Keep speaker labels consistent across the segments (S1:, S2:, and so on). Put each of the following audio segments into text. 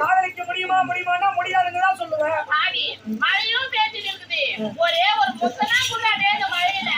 S1: காதலிக்க முடியுமா முடியுமான்னா முடியாதுன்னு தான் சொல்லுவேன்.
S2: பாவி, மழையும் பேஞ்சிட்டு இருக்குது. ஒரே ஒரு முத்தனா குடுறாடே இந்த மழையில.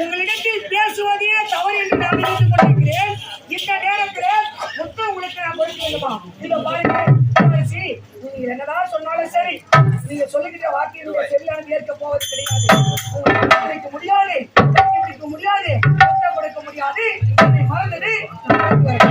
S1: உங்களிடத்தில் பேசுவதே தவறு என்று நான் நினைத்துக் கொண்டிருக்கிறேன். இந்த நேரத்தில் முத்து உங்களுக்கு நான் கொடுக்க வேண்டுமா? இத பாருங்க நீங்க என்னதான் சொன்னாலும் சரி நீங்க சொல்லுகிற வாக்கியங்களை சரியானது ஏற்க போவது கிடையாது. உங்களுக்கு முடியாது முடியாது. முத்தம் கொடுக்க முடியாது என்னை மறந்துடு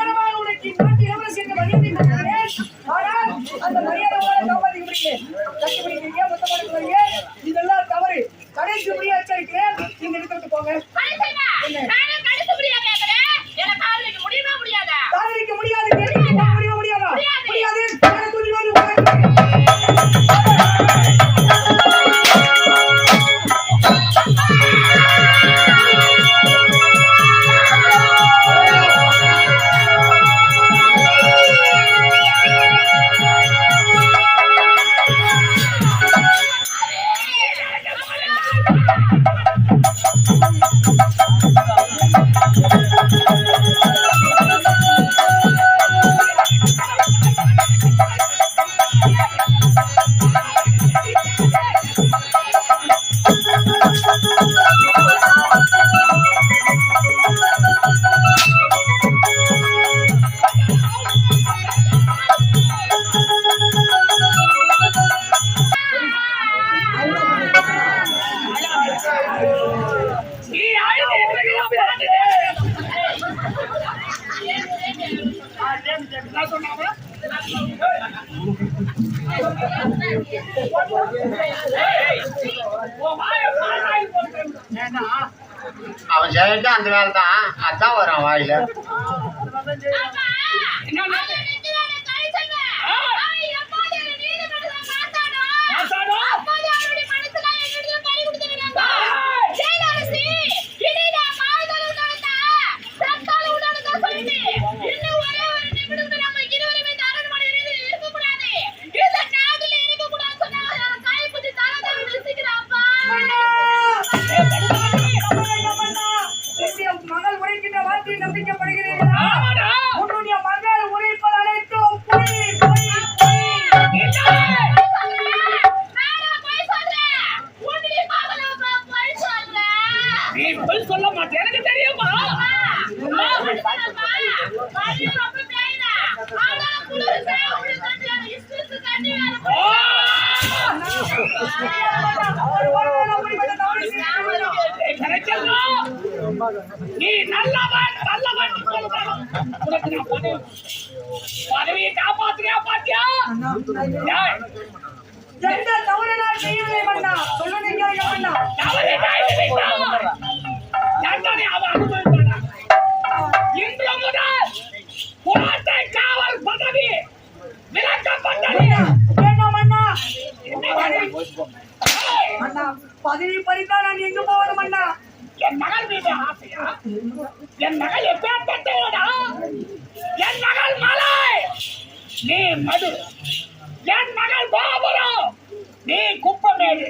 S3: அவன் செய்யறது அந்த வேலை தான் அதான் வரும் வாயில.
S4: நீ பொய் சொல்ல மாட்டே. எனக்கு தெரியுமா. நீ நல்லவன் நல்லவன். உனக்கு நான் பதவி பதவியை காப்பாத்துறியா பாத்தியா?
S1: எந்த தவறு நான் செய்யவில்லை மன்னா. சொல்லுங்க மன்னா.
S4: தவறு நான். தண்டனை அவன் அனுபவிப்பானா? இன்று முதல் கோட்டை காவல் பதவி என்ன
S1: பதவி? பறித்தா நான் எங்க போவது மன்னா?
S4: என் மகள் மீது ஆசையா? என் மகள் எப்பேற்பட்டவடா என் மகள் மலை? நீ மது. என் மகள் கோபுரம்? நீ குப்பமேடு.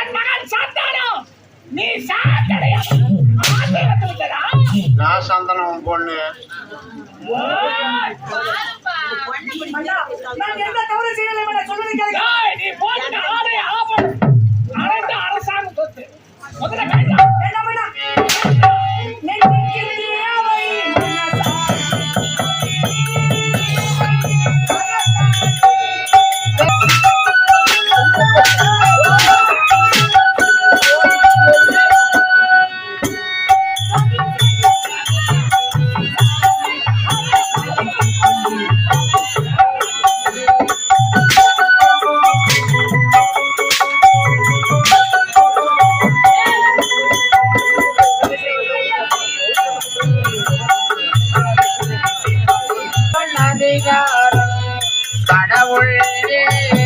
S4: என் மகள் சாத்தானம்? நீ விட்டதா
S3: நான் சந்தனம் பொண்ணு.
S4: ஓய்! சொத்து
S5: பொழுதே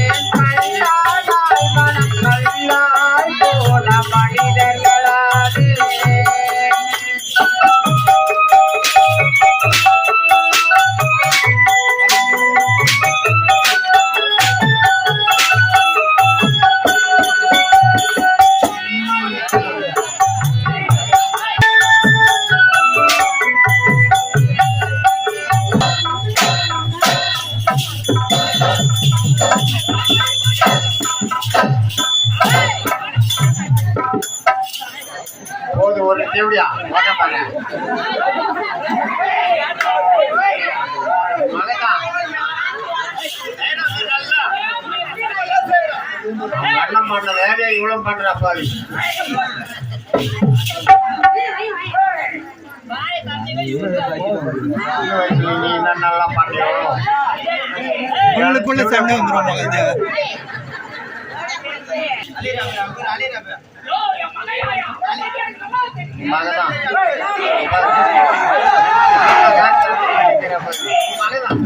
S3: போது ஒரு தேவடியா அண்ணன் பண்ண வேலையை இவ்வளவு பண்றா என்ன நல்லா பண்ணியோ? உங்களுக்குள்ள சண்டை வந்துரும்
S4: மகன்
S3: யோ,
S4: என்
S3: மகையாயா, எனக்கு நல்லா தெரியும். மகதான்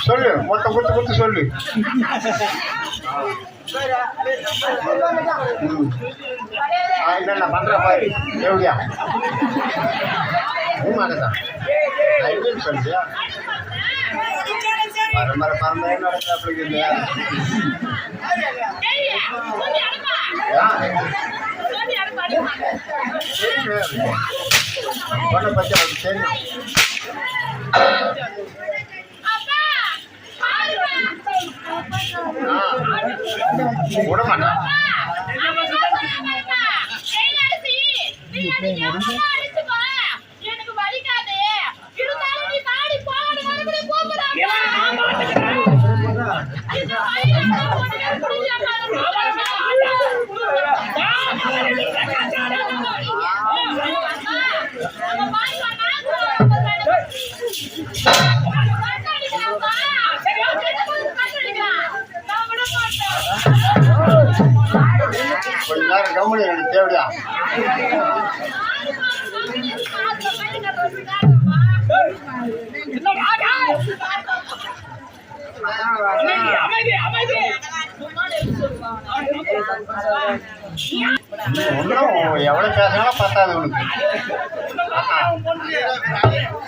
S3: சொல்லு மொத்த குத்து குத்து சொல்லு ம். ஆ, என்னென்ன பண்ற பாரு எப்படியா மகதான் ஐடியா சொல்லியா பரம்பர பரம்பரை
S2: วันนี้
S3: ไประจำเช่นหัวน้ำมันนะ
S2: นี่ไงสินี่ไงที่เยอะมาก
S3: கொஞ்ச நேரம் கவனி எனக்கு தேவையா ஒன்றும் எவ்வளோ பேசினாலும் பத்தாது உனக்கு.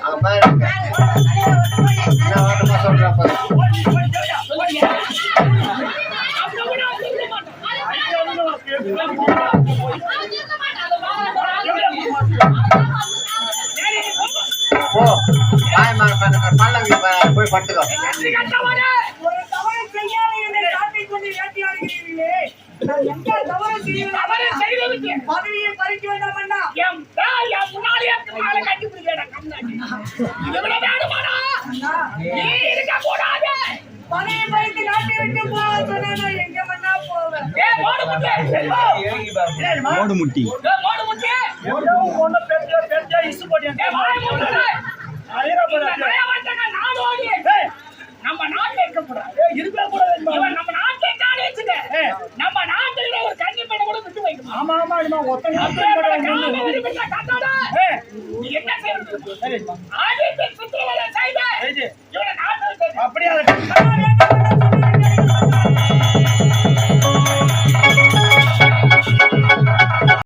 S3: அங்கே பாரு என்ன வாட்டமா சொல்கிறா பாரு போ தாய்மார போய் பட்டுக்கோ
S1: தவறு
S4: செய்ததுக்கு
S1: பதவியை பறிக்க வேண்டாம் அண்ணா
S4: என் தாய் என் முன்னாடியே காலை கட்டி பிடிக்கிறேன் கம்னாடி இவ்வளவு வேணுமாடா?
S1: அண்ணா.
S4: நீ இருக்க கூடாது
S1: பதவியை பறித்து நாட்டை விட்டு போக சொன்னா எங்க வேணா போவேன்.
S4: ஏ மோடு முட்டே
S6: ஓடு
S3: முட்டி ஏ
S4: மோடு முட்டே
S6: ஒண்ணு பெரிய இசு
S4: நாடோடி நம்ம நாட்டுல இருக்க கூடாது
S6: இருக்க கூடாது
S4: நம்ம நாட்டை காணி வச்சுக்க. நம்ம நாட்டுல ஒரு கன்னி பெண்ணை கூட விட்டு வைக்கணும்
S6: ஆமா ஆமா இனிமே விட்டு அப்படியே